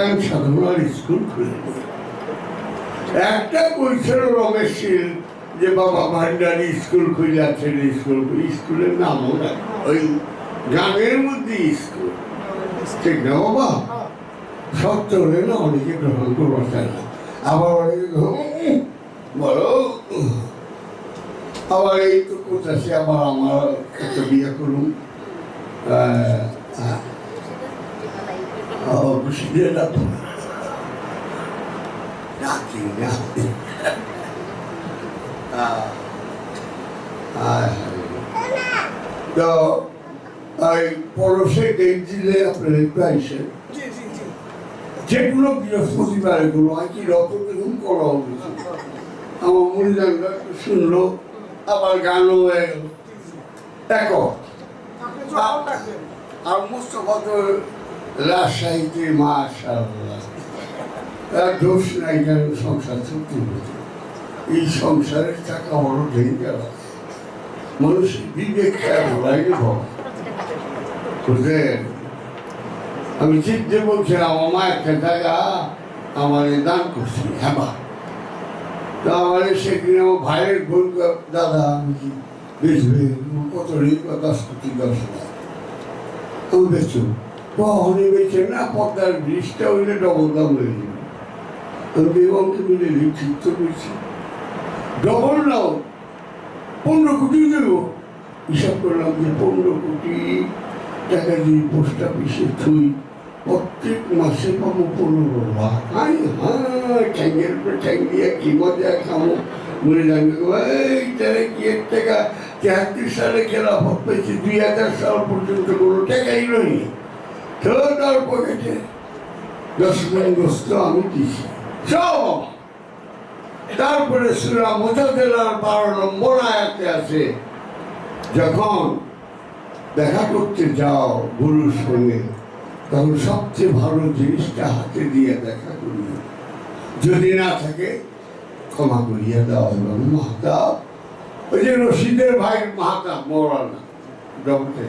ধ্যান সাধনার স্কুল খুলে একটা কইছিল রমেশ যে বাবা ভান্ডারি স্কুল খুলে স্কুল স্কুলের নামও ওই গানের মধ্যে স্কুল। ঠিক না বাবা? সত্য হলে না অনেকে গ্রহণ করবার চায় না? আবার অনেকে বলো। আবার এই তো করতেছি আবার আমার একটা বিয়ে করুন। তো পরশে ডেট দিলে আপনার জি জি যেগুলো বৃহস্পতিবার এগুলো হয় কি রত দেখুন করা হবে আমার মনে জানলো একটু শুনলো আবার গানও হয়ে গেল দেখো আর মোস্তফা রাজশাহীতে মাশাল্লাহ দোষ নাই কেন সংসার হতো এই সংসারের টাকা বড় ডেঞ্জার মানুষের বিবেক খেয়াল লাগে বুঝলেন? আমি চিনতে বলছিলাম আমার একটা জায়গা আমার দান করছি হ্যাঁ তো আমার সেদিন আমার ভাইয়ের বোন দাদা, আমি বেচবে? কত ঋণ দশ কোটি দশ লাখ আমি কখনই বেচে না পদ্মার ব্রিজটা হইলে ডবল দাম হয়ে যাবে। আমি বেগমকে মিলে ঠিক তো করছি ডবল নাও পনেরো কোটি দেবো। হিসাব করলাম যে পনেরো কোটি টাকা দিয়ে পোস্ট অফিসে থুই প্রত্যেক মাসে পাবো পনেরো লাখ। হাই হ্যাঁ ঠ্যাঙ্গের উপরে ঠ্যাং দিয়ে কি মজা খাব? লাগবে গো, এই তারা কি এক টাকা তেহাত্তর সালে খেলাফত পেয়েছে? দুই হাজার সাল পর্যন্ত কোনো টাকাই নয় তার পকেটে দশ মিন আমি দিছি তারপরে সুরা মোজাদেলার বারো নম্বর আয়াতে আছে, যখন দেখা করতে যাও গুরুর সঙ্গে তখন সবচেয়ে ভালো জিনিসটা হাতে দিয়ে দেখা করিও যদি না থাকে, ক্ষমা করিয়া দাও এবং মাহতাব। ওই যে রশিদের ভাই মাহতাব, মৌলানা ডক্টর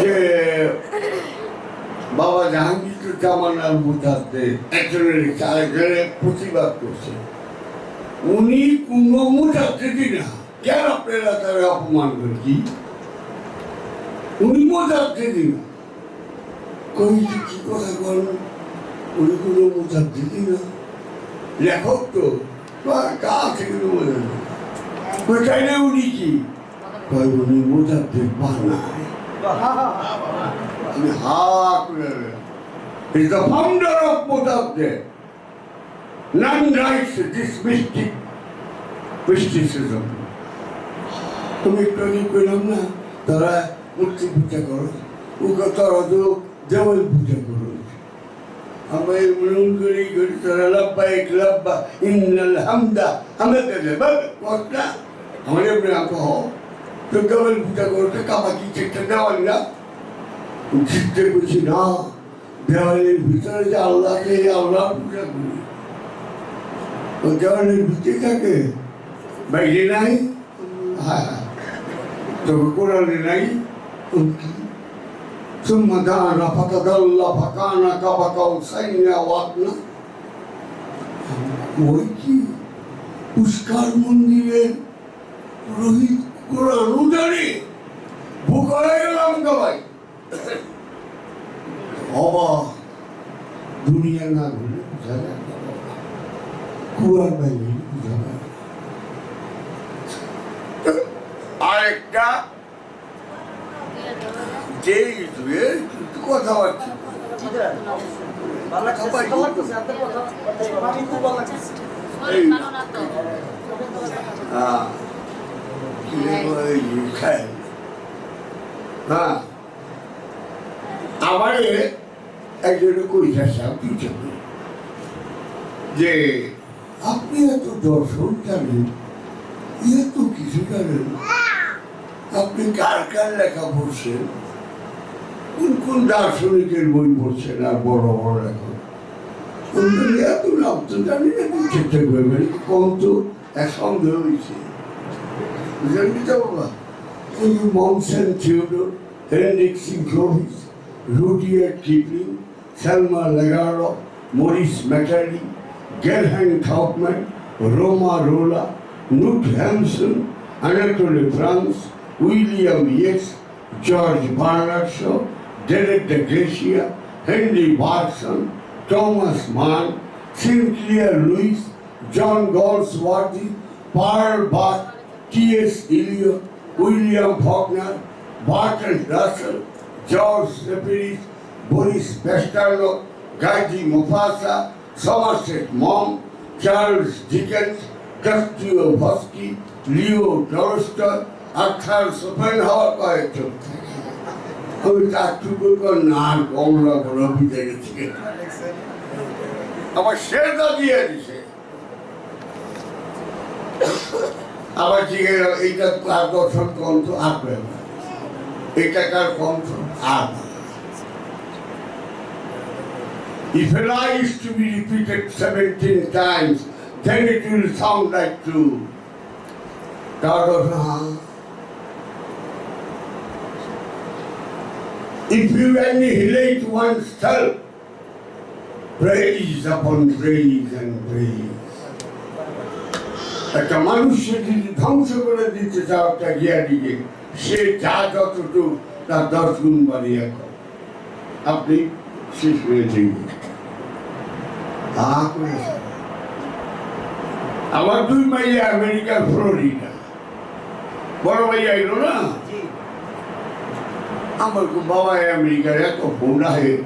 যে বাবা জাহাঙ্গীর জামানার মুথাতে একজনের আরেকজনের প্রতিবাদ করছে। উনি কোনো মুথাতে না? কেন আপনারা তারা অপমান করে কি? উনি মোজাতে দিন কই যে কি কথা বল উনি কোনো মোজাতে না? লেখক তো কা থেকে যায় কই তাই না উনি কি? কয় উনি মোজাতে বানায় আমি হা করে He's the founder of Motadde. None writes this mystic mysticism. তুমি একটু কইলাম না তারা মূর্তি পূজা করো ওকে তারা তো দেওয়াল পূজা করো আমরা এই মনন করি করি তারা লাব্বাইক লাব্বা ইন্নাল হামদা আমরা কাছে কথা আমাদের উপরে আঁকা হও তো দেওয়াল পূজা করো তো কামাকি চেকটা দেওয়াল না চিত্তে করছি না দেওয়ালের ভিতরে যে আল্লাহকে আল্লাহ পূজা করি ও দেওয়ালের ভিতরে থাকে বাইরে নাই হ্যাঁ তবে কোরআনে নাই উনকি ثم دعنا فتدلى فكان كاب قوسين او ادنى ওই কি পুষ্কার মন্দিরের পুরোহিত কোরআন উদারে ভুকরে গেলাম গবাই অবাক দুনিয়া না ঘুরে বোঝা যায় কুয়ার বাইরে বোঝা যায় আরেকটা লাগছে আপনার কথা ভালো হ্যাঁ। হ্যাঁ। যাবে যে, আপনি এত দর্শন জানেন কিছু জানেন, আপনি কার কার লেখা পড়ছেন? কোন কোন দার্শনিকের বই পড়ছেন আর বড় বড় এখন এত নাম তো জানি না চেষ্টা করবেন কম তো এক সন্দেহ হয়েছে Lenditova, E. Mommsen Theodore, Benedict Sinkrovich, Rudyard Kipling, Selma Lagaro, Maurice McCarthy, Gerhang Kaufman, Roma Rolla, Knut Hamsun, Anatole France, William Yates, George Bernard Derek de Gracia, Henry Watson, Thomas Mann, Sinclair Lewis, John Goldsworthy, Paul Bach, T.S. Eliot, William Faulkner, Barton Russell, George Seperis, Boris Pasternak, Gaiji Mufasa, Somerset Maugham, Charles Dickens, Dostoevsky, Leo Tolstoy, Arthur Schopenhauer কয়েকটা আমি তার টুকু না কমলা বুঝে গেছি আমার সেটা দিয়ে দিছে আবার জিজ্ঞে এইটা কার দর্শন কণ্ঠ আসবে না এটা কার কণ্ঠ আর If a lie is to be repeated 17 times, then it will sound like true. তার অর্থ, হ্যাঁ। If you annihilate oneself, praise upon praise and praise. একটা মানুষকে যদি ধ্বংস করে দিতে চাও একটা জ্ঞানীকে সে যা যতটুকু তার দশ গুণ বাড়িয়ে করে আপনি শেষ হয়ে করে আমার দুই মাইয়া আমেরিকার ফ্লোরিডা। বড় ভাইয়া এলো না? আমার বাবা আমেরিকার এত ফোনা হয়ে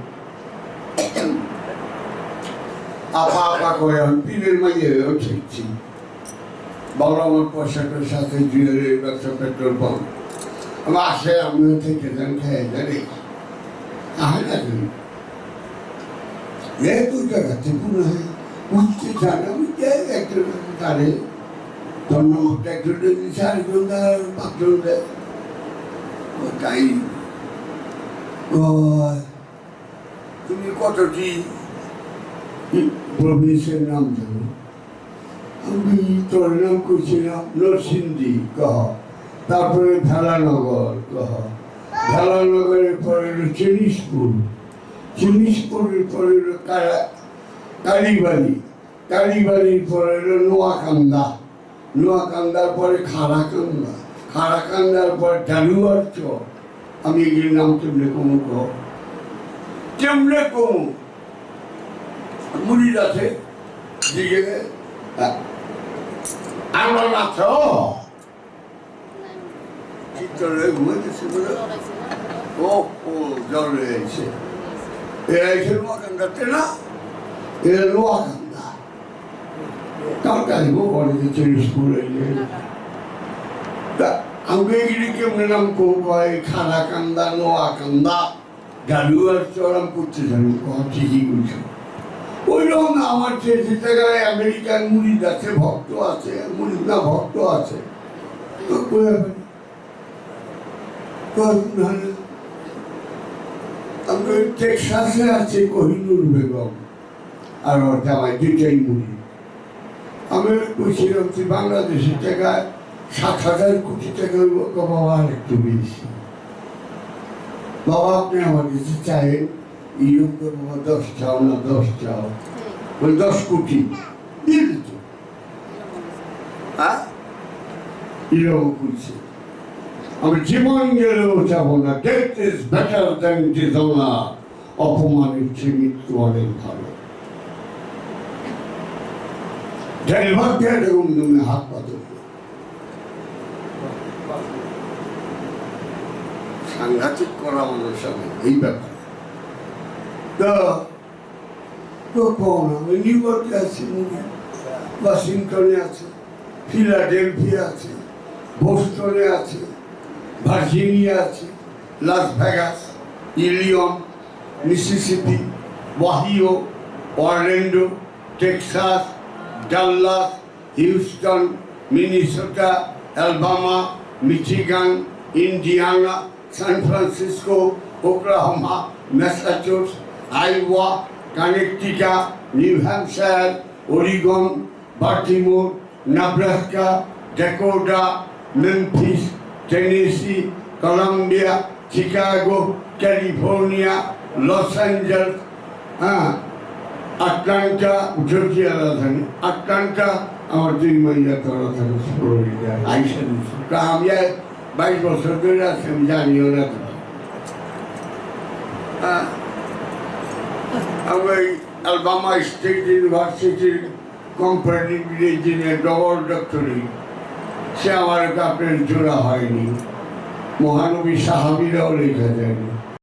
আপা আপা করে আমি পীরের মাইয়ে ঠিকছি আমার পয়সাটার সাথে জুয়েলের ব্যবসা পেট্রোল পাম্প। আমার আসে, আমিও থেকে যান, খেয়ে জানি এ তুই জায়গাতে পুরো উঠতে চান আমি একজন তারে নম্বরটা একজন দিচ্ছে আরেকজন দেয় পাঁচজন দেয়। তাই। তুমি কতটি? প্রভিন্সের নাম জানো। আমি তোর নাম করছিলাম নরসিংদী কহ, তারপরে ভেলানগর কহ। ভেলানগরের পরে হলো চিনিসপুর চিনিসপুরের পরে হলো কালীবাড়ি। কালীবাড়ির পরে হলো নোয়াকান্দা নোয়াকান্দার পরে খাড়াকান্দা। খাড়াকান্দার পরে ডালুয়ার চর। আমি এগুলির নাম কেমনে কমু কহ? কেমনে কমু? মুড়ির আছে দিকে আমার ও চিত্তরে ঘুমাইতেছে বলে? ও ও জল রয়েছে এরা এসে নোয়াকান্দাতে না এরা নোয়াকান্দা তার বলে যে চল্লিশ স্কুলে আমি এগুলি কেমনে নাম কয় খানা কান্দা নোয়া কান্দা গালুয়ার চরম করতে জানি ঠিকই বলছো। ওই আমার যে যে জায়গায় আমেরিকান মুড়িদ আছে, ভক্ত আছে মুড়িদ না ভক্ত আছে। তো কই হবে? কই নাহলে আমি ওই টেক্সাসে আছে, কোহিনুর বেগম আর ওর জামাই দুইটাই মুড়ি আমি কইছিলাম তুই বাংলাদেশের টাকায় সাত হাজার কোটি টাকা বাবা আর একটু বেশি। বাবা, আপনি আমার কাছে চাইেন দশ চাও না দশ চাও ওই দশ কোটি আমি জীবন গেলেও যাব না ডেথ বেটার ডিজোনা অপমানের চেয়ে মৃত্যু অনেক ভালো হাত পাতো সাংঘাতিক করা মানুষ আমি এই ব্যাপারে আমি নিউ ওয়াশিংটনে আছে ফিলাডেলফিয়া আছে বোস্টনে আছে ভার্জিনিয়া আছে Las Vegas Illinois Mississippi Ohio Orlando Texas Dallas Houston Minnesota Alabama Michigan Indiana San Francisco Oklahoma Massachusetts Iowa Connecticut New Hampshire Oregon Baltimore Nebraska Dakota Memphis Tennessee Columbia Chicago California Los Angeles হ্যাঁ Atlanta Georgia রাজধানী। Atlanta আমার দুই মাইয়া তো রাজধানী Florida আইসা দিচ্ছি আমি বাইশ বছর ধরে আছি আমি জানিও না আমি ওই অ্যালবামা স্টেট ইউনিভার্সিটির কোম্পানির যিনি ডবল ডক্টরি সে আমার কাপড়ের জোড়া হয়নি। মহানবী সাহাবিরাও লেখা যায়নি।